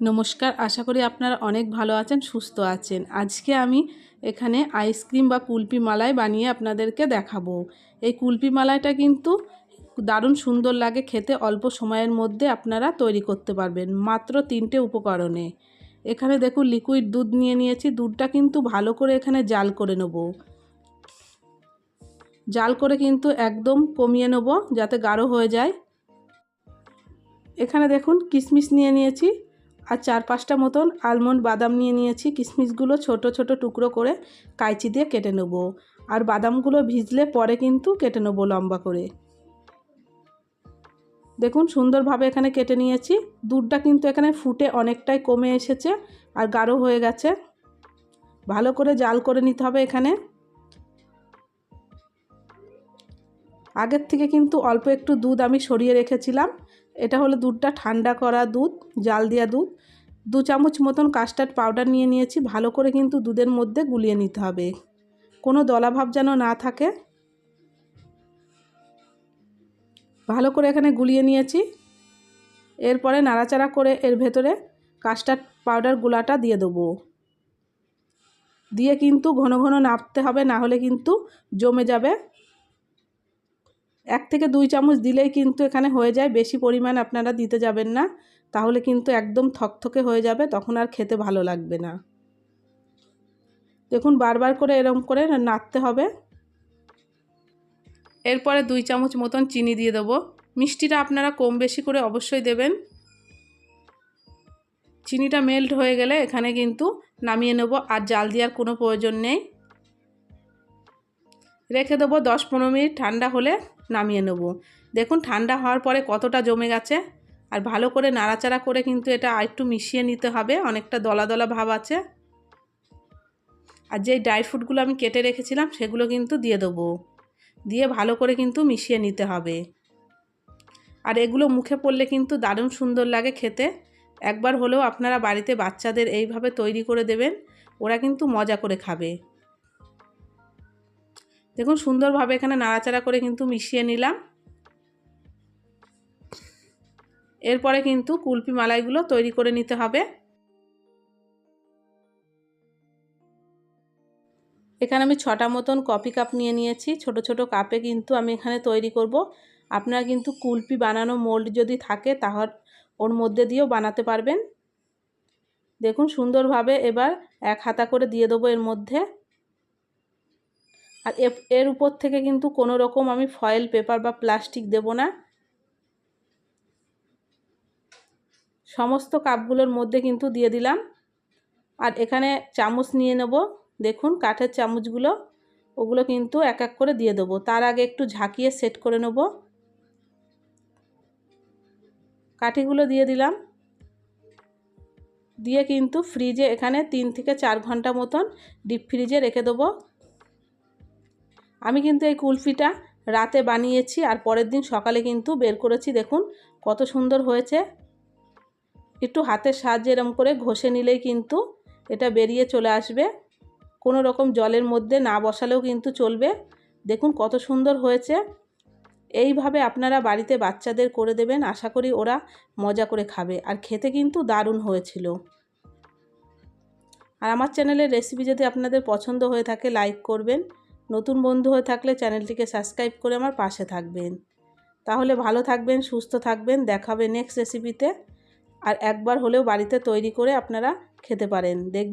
নমস্কার, আশা করি আপনারা অনেক ভালো আছেন, সুস্থ আছেন। আজকে আমি এখানে আইসক্রিম বা কুলপি মালাই বানিয়ে আপনাদেরকে দেখাবো। এই কুলপি মালাইটা কিন্তু দারুণ সুন্দর লাগে, খেতে অল্প সময়ের মধ্যে আপনারা তৈরি করতে পারবেন, মাত্র তিনটে উপকরণে। এখানে দেখুন লিকুইড দুধ নিয়ে নিয়েছি, দুধটা কিন্তু ভালো করে এখানে জাল করে নেব। জাল করে কিন্তু একদম কমিয়ে নেব, যাতে গাঢ় হয়ে যায়। এখানে দেখুন, কিশমিশ নিয়ে নিয়েছি আর চার পাঁচটা মতন আলমন্ড বাদাম নিয়ে নিয়েছি। কিশমিশগুলো ছোট ছোট টুকরো করে কাইচি দিয়ে কেটে নেব। আর বাদামগুলো ভিজলে পরে কিন্তু কেটে নেব লম্বা করে। দেখুন, সুন্দরভাবে এখানে কেটে নিয়েছি। দুধটা কিন্তু এখানে ফুটে অনেকটাই কমে এসেছে আর গাঢ় হয়ে গেছে। ভালো করে জাল করে নিতে হবে এখানে। আগের থেকে কিন্তু অল্প একটু দুধ আমি সরিয়ে রেখেছিলাম। এটা হলো দুধটা ঠান্ডা করা দুধ, জাল দেওয়া দুধ। দু চামচ মতন কাস্টার্ড পাউডার নিয়ে নিয়েছি, ভালো করে কিন্তু দুধের মধ্যে গুলিয়ে নিতে হবে। কোনো দলাভাব যেন না থাকে। ভালো করে এখানে গুলিয়ে নিয়েছি। এরপরে নাড়াচাড়া করে এর ভেতরে কাস্টার্ড পাউডার গুলাটা দিয়ে দেবো। দিয়ে কিন্তু ঘন ঘন নাড়তে হবে, না হলে কিন্তু জমে যাবে। এক থেকে দুই চামচ দিলেই কিন্তু এখানে হয়ে যায়, বেশি পরিমাণ আপনারা দিতে যাবেন না। তাহলে কিন্তু একদম থকথকে হয়ে যাবে, তখন আর খেতে ভালো লাগবে না। দেখুন, বারবার করে এরকম করে নাড়তে হবে। এরপরে দুই চামচ মতন চিনি দিয়ে দেবো। মিষ্টিটা আপনারা কম বেশি করে অবশ্যই দেবেন। চিনিটা মেল্ট হয়ে গেলে এখানে কিন্তু নামিয়ে নেব, আর জাল দেওয়ার কোনো প্রয়োজন নেই। রেখে দেবো দশ পনেরো মিনিট ঠান্ডা হলে নামিয়ে নেব। দেখুন, ঠান্ডা হওয়ার পরে কতটা জমে গেছে। আর ভালো করে নাড়াচাড়া করে কিন্তু এটা আরেকটু মিশিয়ে নিতে হবে, অনেকটা দলা দলা ভাব আছে। আর যেই ড্রাই ফ্রুটগুলো আমি কেটে রেখেছিলাম, সেগুলো কিন্তু দিয়ে দেবো। দিয়ে ভালো করে কিন্তু মিশিয়ে নিতে হবে। আর এগুলো মুখে পড়লে কিন্তু দারুণ সুন্দর লাগে খেতে। একবার হলেও আপনারা বাড়িতে বাচ্চাদের এইভাবে তৈরি করে দেবেন, ওরা কিন্তু মজা করে খাবে। দেখুন, সুন্দরভাবে এখানে নাড়াচাড়া করে কিন্তু মিশিয়ে নিলাম। এরপরে কিন্তু কুলপি মালাইগুলো তৈরি করে নিতে হবে। এখানে আমি ছটা মতন কফি কাপ নিয়ে নিয়েছি। ছোট ছোট কাপে কিন্তু আমি এখানে তৈরি করব। আপনারা কিন্তু কুলপি বানানো মোল্ড যদি থাকে তাহলে ওর মধ্যে দিয়েও বানাতে পারবেন। দেখুন, সুন্দরভাবে এবার এক হাতা করে দিয়ে দেবো এর মধ্যে। আর এর উপর থেকে কিন্তু কোনো রকম আমি ফয়েল পেপার বা প্লাস্টিক দেব না। সমস্ত কাপগুলোর মধ্যে কিন্তু দিয়ে দিলাম। আর এখানে চামচ নিয়ে নেব। দেখুন, কাঠের চামচগুলো, ওগুলো কিন্তু এক এক করে দিয়ে দেবো। তার আগে একটু ঝাঁকিয়ে সেট করে নেব। কাঠিগুলো দিয়ে দিলাম। দিয়ে কিন্তু ফ্রিজে এখানে তিন থেকে চার ঘণ্টা মতন ডিপ ফ্রিজে রেখে দেবো। আমি কিন্তু এই কুলফিটা রাতে বানিয়েছি আর পরের দিন সকালে কিন্তু বের করেছি। দেখুন কত সুন্দর হয়েছে। একটু হাতের সাহায্যে এরম করে ঘষে নিলেই কিন্তু এটা বেরিয়ে চলে আসবে। কোনো রকম জলের মধ্যে না বসালেও কিন্তু চলবে। দেখুন কত সুন্দর হয়েছে। এইভাবে আপনারা বাড়িতে বাচ্চাদের করে দেবেন। আশা করি ওরা মজা করে খাবে। আর খেতে কিন্তু দারুণ হয়েছিল। আর আমার চ্যানেলের রেসিপি যদি আপনাদের পছন্দ হয়ে থাকে, লাইক করবেন। নতুন বন্ধু হয়ে থাকলে চ্যানেলটিকে সাবস্ক্রাইব করে আমার পাশে থাকবেন। তাহলে ভালো থাকবেন, সুস্থ থাকবেন, দেখাবে নেক্সট রেসিপিতে আর একবার হলেও বাড়িতে তৈরি করে আপনারা খেতে পারেন। দেখবেন